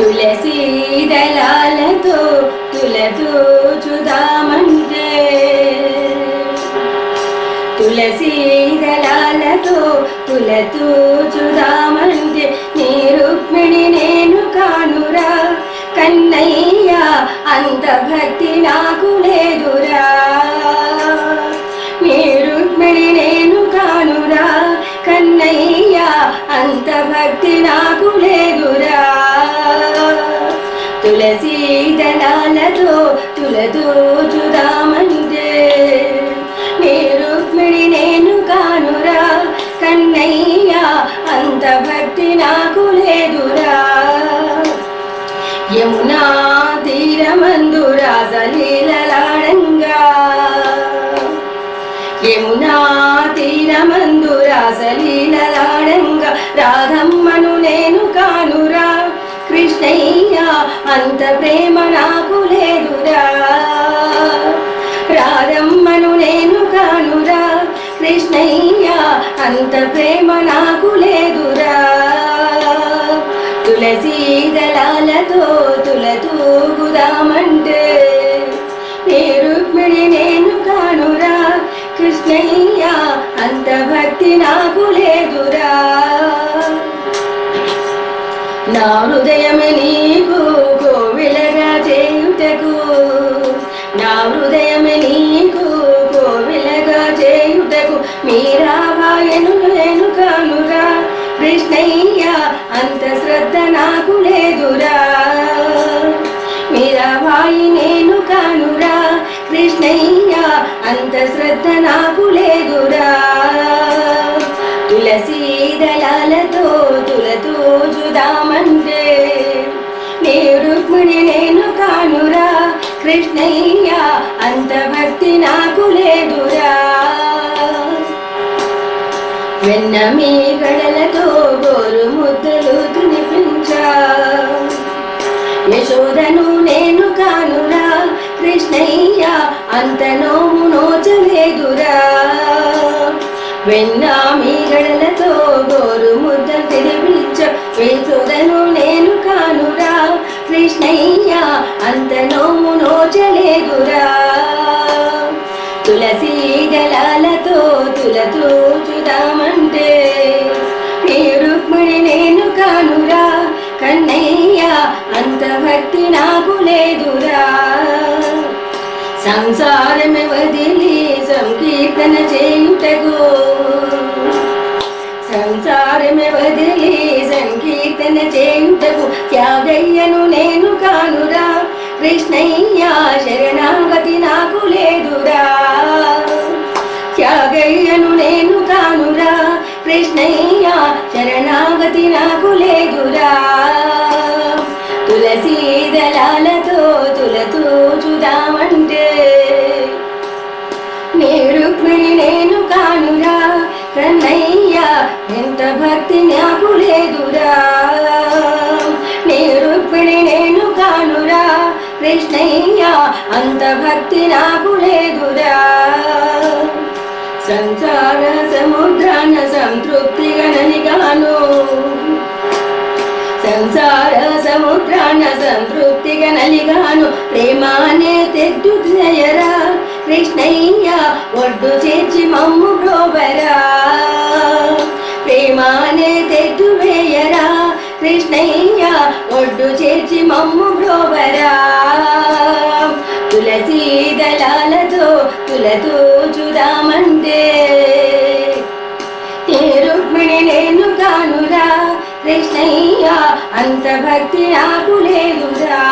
తులసి దళాలతో తులతో చూదామంటే. తులసి దళాలతో తులతో చూదామంటే నీ రుక్మిణి నేను కానురా. కన్నయ్య అంత భక్తి నాకు లేదురా. నీ రుక్మిణి నేను కానురా. కన్నయ్య అంత భక్తి నాకు లేదురా. తులసి దళాలతో తులతో చుదామంటే. నీ రుక్మిణి నేను కానురా కన్నయ్యా అంత భక్తి నాకు లేదురా. యమునా తీరమందు రాసలీలలాడంగా యమునా తీరమందు రాసలీలలాడంగా అంత ప్రేమ నాకు లేదురా. రారమ్మను నేను కానురా. కృష్ణయ్య అంత ప్రేమ నాకు లేదురా. తులసి దళాలతో తులతూగుదామంటే నీ రుక్మిణి నేను కానురా. కృష్ణయ్య అంత భక్తి నాకు లేదురా. నా హృదయమే నీకు కోవిలగా చేయుటకు నా హృదయమే నీకు కోవిలగా చేయుటకు. మీరాబాయను నేను కానురా కృష్ణయ్య అంత శ్రద్ధ నాకు లేదురా. మీరాబాయి నేను కానురా కృష్ణయ్య అంత శ్రద్ధ నాకు లేదురా. రుక్మిణి నేను కానురా. కృష్ణయ్య అంత భక్తి నాకు లేదురా. వెన్న మీ గడలతో గోరు ముద్దలు తినిపించా. యశోదను నేను కానురా. కృష్ణయ్య అంత నోము నోచలేదురా. వెన్న రుక్మిణి నేను కానురా. కన్నయ్య అంత భక్తి నాకు లేదురా. సంసారమే వదిలి సంకీర్తన చేయుటకు. సంసారమే వదిలి సంకీర్తన చేయుటకు. త్యాగయ్యను నేను కానురా. కృష్ణయ్య శరణాగతి నాకు లేదు శరణాగతి నాకు లేదురా తులసి దళాలతో తులతో చూదామంటే నీ రుక్మిణి నేను కానురా. కన్నయ్య ఎంత భక్తి నాకు లేదురా. నీ రుక్మిణి నేను కానురా. కృష్ణయ్య అంత భక్తి నాకు లేదురా. సంసార సముద్రాన సంతృప్తిగా ననిగాను సంసార సముద్రాన సంతృప్తిగా నలిగాను ప్రేమానే తెడ్డు కృష్ణయ్య ఒడ్డు చేర్చి మమ్ము బ్రోబరా ప్రేమానే తెడ్డు వేయరా కృష్ణయ్య ఒడ్డు చేర్చి మమ్ము బ్రోబరా కృష్ణయ్యా అంత భక్తి నాకు లేదురా.